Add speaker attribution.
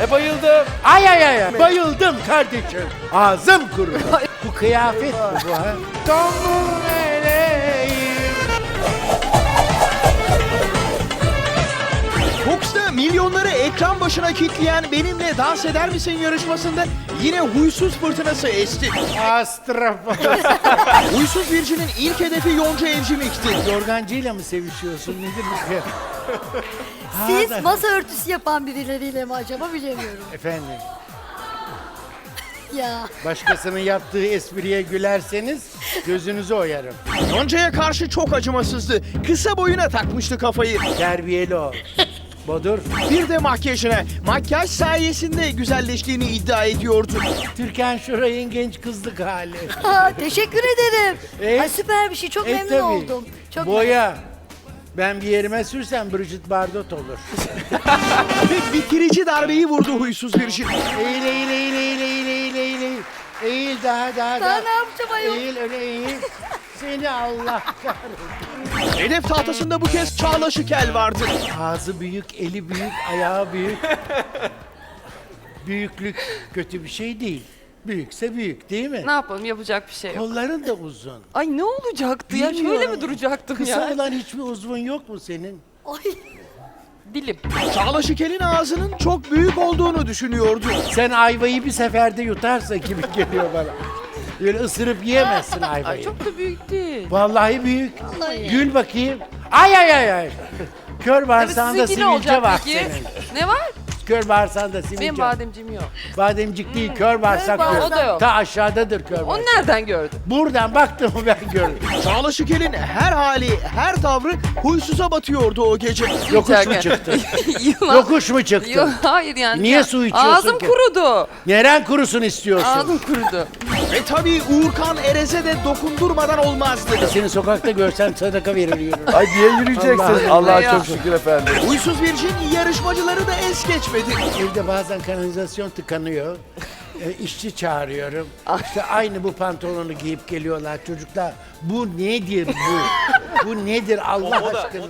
Speaker 1: E bayıldım.
Speaker 2: Ay ay ay ay. Bayıldım kardeşim. Ağzım kurudu. bu kıyafet mi bu ha? Tombul
Speaker 3: ekran başına kitleyen Benimle Dans Eder Misin yarışmasında yine huysuz fırtınası esti.
Speaker 2: Astrafa.
Speaker 3: Huysuz Virgin'in ilk hedefi Yonca Evcimik'ti.
Speaker 2: Yorgancıyla mı sevişiyorsun? Nedir bu kıyafet?
Speaker 4: Siz
Speaker 2: da-
Speaker 4: masa örtüsü yapan birileriyle mi acaba bilemiyorum.
Speaker 2: Efendim,
Speaker 4: Ya
Speaker 2: başkasının yaptığı espriye gülerseniz gözünüzü oyarım.
Speaker 3: Yonca'ya karşı çok acımasızdı. Kısa boyuna takmıştı kafayı.
Speaker 2: Terbiyeli ol. Bodur.
Speaker 3: Bir de makyajına. Makyaj sayesinde güzelleştiğini iddia ediyordu.
Speaker 2: Türkan Şoray'ın genç kızlık hali.
Speaker 4: Ha, teşekkür ederim.
Speaker 2: E?
Speaker 4: Ay, süper bir şey. Çok
Speaker 2: E,
Speaker 4: memnun
Speaker 2: tabii.
Speaker 4: oldum. Çok
Speaker 2: Boya. Ben bir yerime sürsem Brigitte Bardot olur.
Speaker 3: Ve bitirici darbeyi vurdu huysuz Virgin.
Speaker 2: Eğil eğil eğil eğil eğil eğil eğil eğil. Eğil daha daha
Speaker 4: Daha
Speaker 2: daha.
Speaker 4: ne yapacağım ayol?
Speaker 2: Eğil öyle eğil. Seni Allah kahretsin.
Speaker 3: Hedef tahtasında bu kez Çağla Şikel vardı.
Speaker 2: Ağzı büyük, eli büyük, ayağı büyük. Büyüklük kötü bir şey değil. Büyükse büyük değil mi?
Speaker 5: Ne yapalım yapacak bir şey yok.
Speaker 2: Kolların da uzun.
Speaker 5: Ay ne olacaktı ya? Şöyle
Speaker 2: Bilmiyorum.
Speaker 5: mi duracaktım
Speaker 2: Kısa
Speaker 5: ya?
Speaker 2: olan hiçbir uzvun yok mu senin?
Speaker 4: Ay,
Speaker 5: Dilim.
Speaker 3: Çağla Şikel'in ağzının çok büyük olduğunu düşünüyordu.
Speaker 2: Sen ayvayı bir seferde yutarsa gibi geliyor bana. Böyle ısırıp yiyemezsin
Speaker 5: Ay
Speaker 2: ayvayı.
Speaker 5: çok da büyük değil.
Speaker 2: Vallahi büyük. Gül bakayım. Ay ay ay ay. Kör bağırsağında
Speaker 5: sizinki ne
Speaker 2: sivilce
Speaker 5: olacak
Speaker 2: var
Speaker 5: peki?
Speaker 2: senin.
Speaker 5: Ne var?
Speaker 2: Kör bağırsağında sivilce.
Speaker 5: Benim bademciğim yok.
Speaker 2: Bademcik değil, kör bağırsak diyor.
Speaker 5: O da yok.
Speaker 2: Ta aşağıdadır kör
Speaker 5: Onu
Speaker 2: bağırsak.
Speaker 5: nereden gördün?
Speaker 2: Buradan baktım ben gördüm.
Speaker 3: Çağla Şikel'in her hali, her tavrı huysuza batıyordu o gece.
Speaker 2: Yokuş mu
Speaker 5: İçerken.
Speaker 2: çıktı?
Speaker 5: Yılan.
Speaker 2: Yokuş mu çıktı?
Speaker 5: Yok hayır yani.
Speaker 2: Niye
Speaker 5: Ya,
Speaker 2: su içiyorsun
Speaker 5: Ağzım
Speaker 2: ki?
Speaker 5: kurudu.
Speaker 2: Neren kurusun istiyorsun?
Speaker 5: Ağzım kurudu.
Speaker 3: Ve tabii Uğurkan Erez'e de dokundurmadan olmazdı.
Speaker 2: Seni sokakta görsem sadaka verir yürürüm.
Speaker 1: Ay diye yürüyeceksiniz.
Speaker 2: Allah
Speaker 1: Allah'a
Speaker 5: ya.
Speaker 1: çok şükür efendim.
Speaker 3: Huysuz Virgin yarışmacıları da es geçmedi.
Speaker 2: Evde bazen kanalizasyon tıkanıyor. E, işçi çağırıyorum. İşte aynı bu pantolonu giyip geliyorlar çocuklar. Bu nedir bu? bu nedir Allah aşkına?